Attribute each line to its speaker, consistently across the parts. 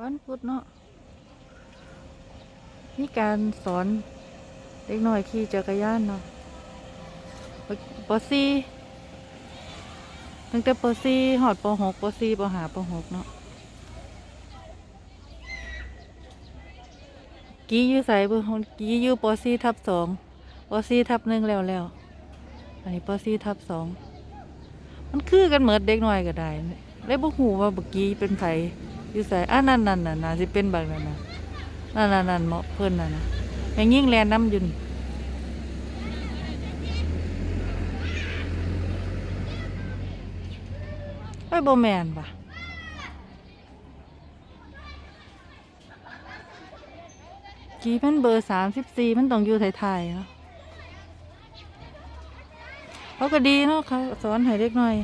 Speaker 1: วันพุธเนาะมีการสอนเด็กน้อยขี่จักรยานเนาะปปสี่ตั้งแต่ปสี่หอดปหกปสี่ปหาปหกเนาะกี้ยู่ใส่เบิ่งกี้อยู่ปสี่ทับสองปสี่ทับหนึ่งแล้วแล้วอันนี้ปสี่ทับสองมันคือกันเหมือนเด็กน้อยก็ได้เลยบ่ฮู้ว่าบักกี้เป็นไผ อยู่ใส่อะนั่นนั่นน่ะน่าสิเป็นแบบนั้นน่ะนั่นนั่นนั่นเหมาะเพิ่นน่ะนะแม่งยิ่งแลนน้ำยุนไอ้ยบ่แมนปะกี่มันเบอร์สามสิบสี่มันต้องอยู่ไทยๆเนาะเขาก็ดีเนาะเขาสอนให้เด็กหน่อย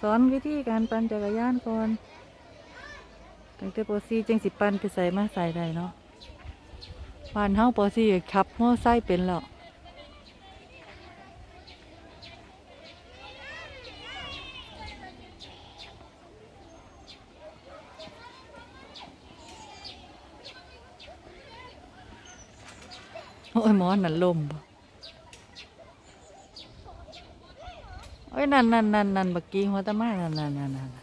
Speaker 1: สอนวิธีการปั่นจักรยานก่อน ตั้งแต่ปอซี่จังสิปันไปใส่มาใส่ได้เนาะบ้านเฮาปอซี่ขับมอไซค์เป็นแล้วโอ้ยหมอนั่นลมบ่โอ้ยนั่นนั่นนั่นนั่นบักกี้หัวตะมานั่นนั่นนั่นนั่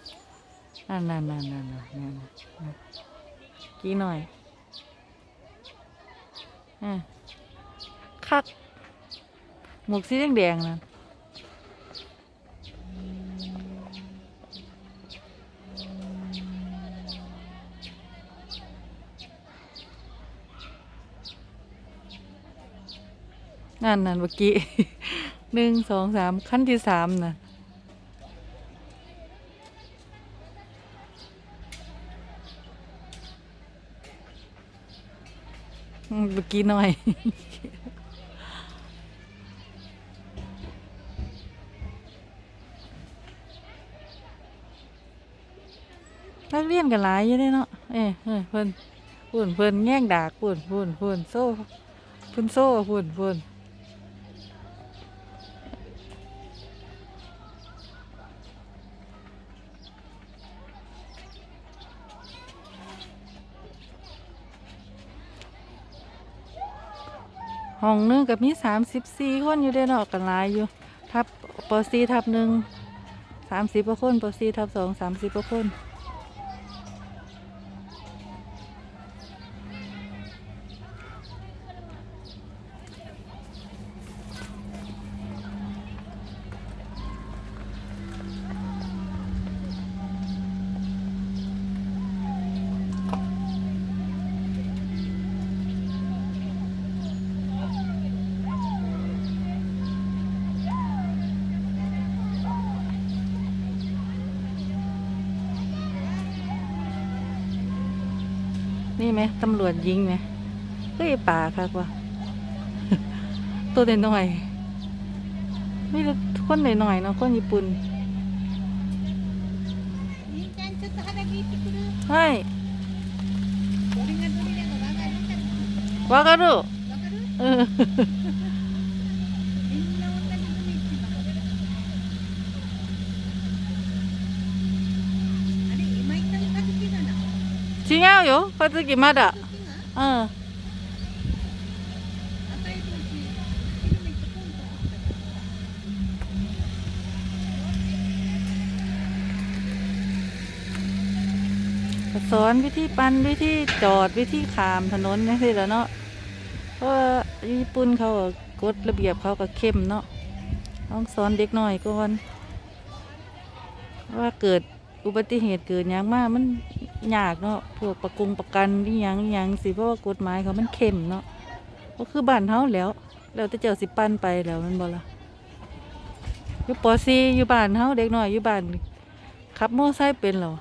Speaker 1: นั่นนั่นนั่นนั่นนั่นกี่หน่อยอะคัก หมวกสีแดงๆนั่นนั่นนั่นเมื่อกี้หนึ่งสองสามขั้นที่สามน่ะ เมื่อกี้หน่อย นักเรียนกันหลายอยู่เด้เนาะ เอ้ยเฮ้ยเพิ่นพุ่นเพิ่นแง่งดากพุ่นพุ่นพุ่นโซ่พุ่นโซ่พุ่นพุ่น ห้องหนึงกับมีสามสิบสี่คนอยู่เด้เนาะกันหลายอยู่ ทับปรซีทับหนึ่งสามสิบกว่าคนปรซีทับสองสามสิบกว่าคน นี่ไหมตำรวจยิงไหมเฮ้ยป่าค่ะกว่า ตัวเด่นหน่อยๆไม่รู้คนหน่อยๆเนาะคนญี่ปุ่น
Speaker 2: 兄ちゃんちょっと肌聞いてくる
Speaker 1: เฮ้ย
Speaker 2: 俺がどれだかわかるかな
Speaker 1: วาการุ
Speaker 2: わかる
Speaker 1: เออ
Speaker 2: みん
Speaker 1: สีเงาอยู่พอ
Speaker 2: จะกี่มาดะเอ
Speaker 1: อสอนวิธีปั้นวิธีจอดวิธีขามถนนนี่สิแล้วเนาะเพราะญี่ปุ่นเขากฎระเบียบเขาก็เข้มเนาะต้องสอนเด็กหน่อยก่อนว่าเกิดอุบัติเหตุเกิดอย่างมากมัน ยากเนาะพวกประกงประกันนี่ยังอิหยังสิเพราะว่ากฎหมายเขามันเข้มเนาะก็คือบ้านเฮาแล้วแล้วแต่เจ้าสิปั่นไปแล้วมันบ่ล่ะอยู่ปอซีอยู่บ้านเฮาเด็กน้อยอยู่บ้านขับมอไซค์เป็นเหรอ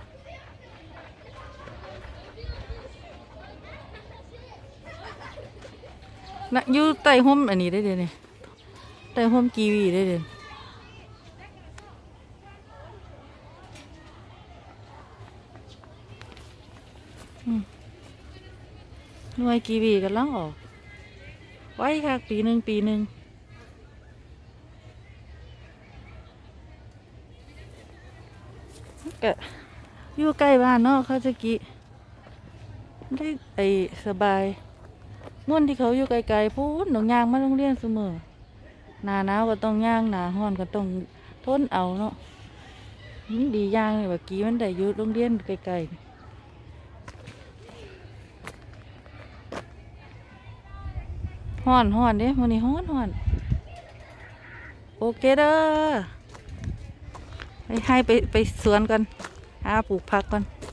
Speaker 1: นะอยู่ใต้ห่มอันนี้ได้เดยวนี่ใต้ห่มกีวีได้เดย หน่วยกีวีกันแล้วออกไว้ค่ะปีหนึ่งปีหนึ่งก็อยู่ใกล้บ้านเนาะเขาจะกี้ได้ไอสบายม่วนที่เขาอยู่ไกลๆพูดหนองยางมาโรงเรียนเสมอหนาหนาวก็ต้องย่างหนาห้อนก็ต้องทนเอาเนาะมันดีย่างเลยว่ากี้มันได้อยู่โรงเรียนไกลๆ ห่อนห่อนเด้วันนี่ฮ้อนห่อนโอเคเด้อให้ไปไปสวนกันหาปลูกผักกัน